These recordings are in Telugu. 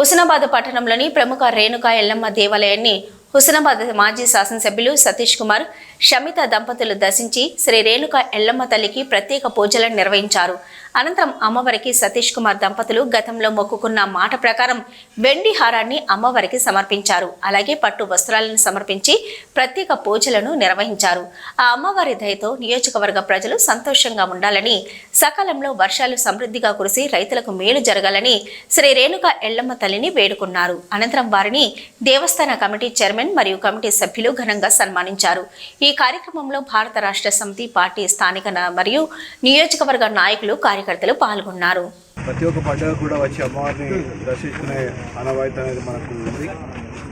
హుస్నాబాద్ పట్టణంలోని ప్రముఖ రేణుకా ఎల్లమ్మ దేవాలయాన్ని హుస్నాబాద్ మాజీ శాసనసభ్యులు సతీష్ కుమార్ షమిత దంపతులు దర్శించి శ్రీ రేణుక ఎల్లమ్మ తల్లికి ప్రత్యేక పూజలను నిర్వహించారు. అనంతరం అమ్మవారికి సతీష్ కుమార్ దంపతులు గతంలో మొక్కుకున్న మాట ప్రకారం వెండి హారాన్ని అమ్మవారికి సమర్పించారు. అలాగే పట్టు వస్త్రాలను సమర్పించి ప్రత్యేక పూజలను నిర్వహించారు. ఆ అమ్మవారి దయతో నియోజకవర్గ ప్రజలు సంతోషంగా ఉండాలని సకాలంలో వర్షాలు సమృద్ధిగా కురిసి రైతులకు మేలు జరగాలని శ్రీ రేణుక ఎల్లమ్మ తల్లిని వేడుకున్నారు. అనంతరం వారిని దేవస్థాన కమిటీ చైర్మన్ మరియు కమిటీ సభ్యులు ఘనంగా సన్మానించారు. ఈ కార్యక్రమంలో భారత రాష్ట్ర సమితి పార్టీ స్థానిక మరియు నియోజకవర్గ నాయకులు కార్యకర్తలు పాల్గొన్నారు. ప్రతి ఒక్క పండుగ కూడా వచ్చి అమ్మవారిని దర్శించుకునే అనవాయిత అనేది మనకు ఉంది.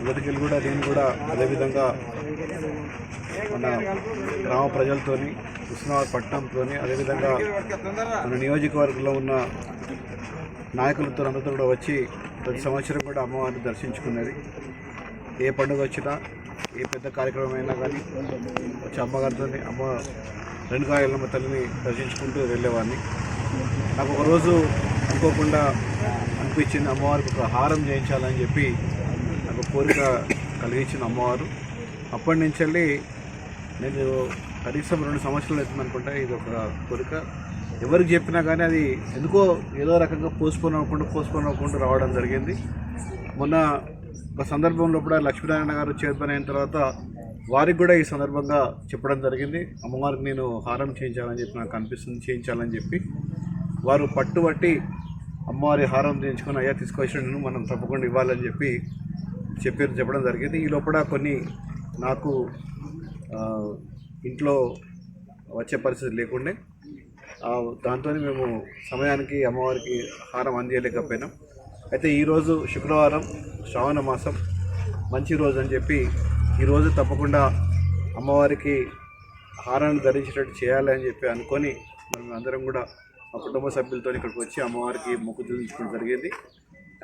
మొదటికెళ్ళి కూడా నేను కూడా అదేవిధంగా మన గ్రామ ప్రజలతోని హుస్నాబాద్ పట్టణంతో అదేవిధంగా మన నియోజకవర్గంలో ఉన్న నాయకులతో అందరితో కూడా వచ్చి ప్రతి సంవత్సరం కూడా అమ్మవారిని దర్శించుకునేది. ఏ పండుగ వచ్చినా ఏ పెద్ద కార్యక్రమం అయినా కానీ వచ్చి అమ్మగారితో అమ్మ రెండు కాయలమ్మ తల్లిని దర్శించుకుంటూ వెళ్ళేవాడిని. నాకు ఒకరోజు అనుకోకుండా అనిపించింది అమ్మవారికి ఒక హారం చేయించాలని చెప్పి నాకు కోరిక కలిగించింది అమ్మవారు. అప్పటి నుంచి వెళ్ళి నేను కనీసం రెండు సంవత్సరాలు అవుతుంది అనుకుంటా ఇది ఒక కోరిక. ఎవరికి చెప్పినా కానీ అది ఎందుకో ఏదో రకంగా పోస్ట్పోన్ అవ్వకుండా పోస్ట్పోన్ అవ్వకుండా రావడం జరిగింది. మొన్న ఒక సందర్భంలో కూడా లక్ష్మీనారాయణ గారు చైర్మన్ అయిన తర్వాత వారికి కూడా ఈ సందర్భంగా చెప్పడం జరిగింది. అమ్మవారికి నేను హారం చేయించాలని చెప్పి నాకు అనిపిస్తుంది చేయించాలని చెప్పి. వారు పట్టుబట్టి అమ్మవారి హారం చేయించుకొని అయ్యా తీసుకొచ్చిన మనం తప్పకుండా ఇవ్వాలని చెప్పి చెప్పారు చెప్పడం జరిగింది. ఈ లోపల కొన్ని నాకు ఇంట్లో వచ్చే పరిస్థితి లేకుండే. దాంతో మేము సమయానికి అమ్మవారికి హారం అందియలేకపోయినాం అయితే ఈరోజు శుక్రవారం శ్రావణ మాసం మంచి రోజు అని చెప్పి ఈరోజు తప్పకుండా అమ్మవారికి హారాన్ని ధరించేటట్టు చేయాలి అని చెప్పి అనుకొని మనం అందరం కూడా మా కుటుంబ సభ్యులతో ఇక్కడికి వచ్చి అమ్మవారికి మొక్కు చూపించుకోవడం జరిగింది.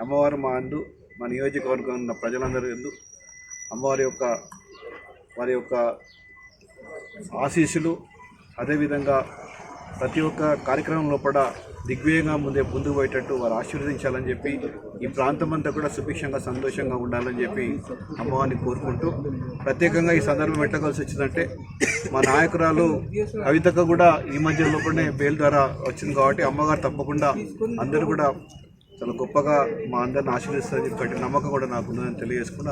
అమ్మవారు మా అందు మా నియోజకవర్గం ఉన్న ప్రజలందరి ఎందు అమ్మవారి యొక్క వారి యొక్క ఆశీస్సులు అదేవిధంగా ప్రతి ఒక్క కార్యక్రమం లోపల దిగ్విజయంగా ముందే ముందుకు పోయేటట్టు వారు ఆశీర్వదించాలని చెప్పి ఈ ప్రాంతం అంతా కూడా సుభిక్షంగా సంతోషంగా ఉండాలని చెప్పి అమ్మవారిని కోరుకుంటూ ప్రత్యేకంగా ఈ సందర్భం పెట్టవలసి వచ్చిందంటే మా నాయకురాలు కవితకు కూడా ఈ మధ్య లోపలనే బెయిల్ ద్వారా వచ్చింది కాబట్టి అమ్మగారు తప్పకుండా అందరూ కూడా చాలా గొప్పగా మా అందరిని ఆశీర్వదిస్తారని చెప్పి నమ్మకం కూడా నాకు ఉందని తెలియజేసుకున్నాను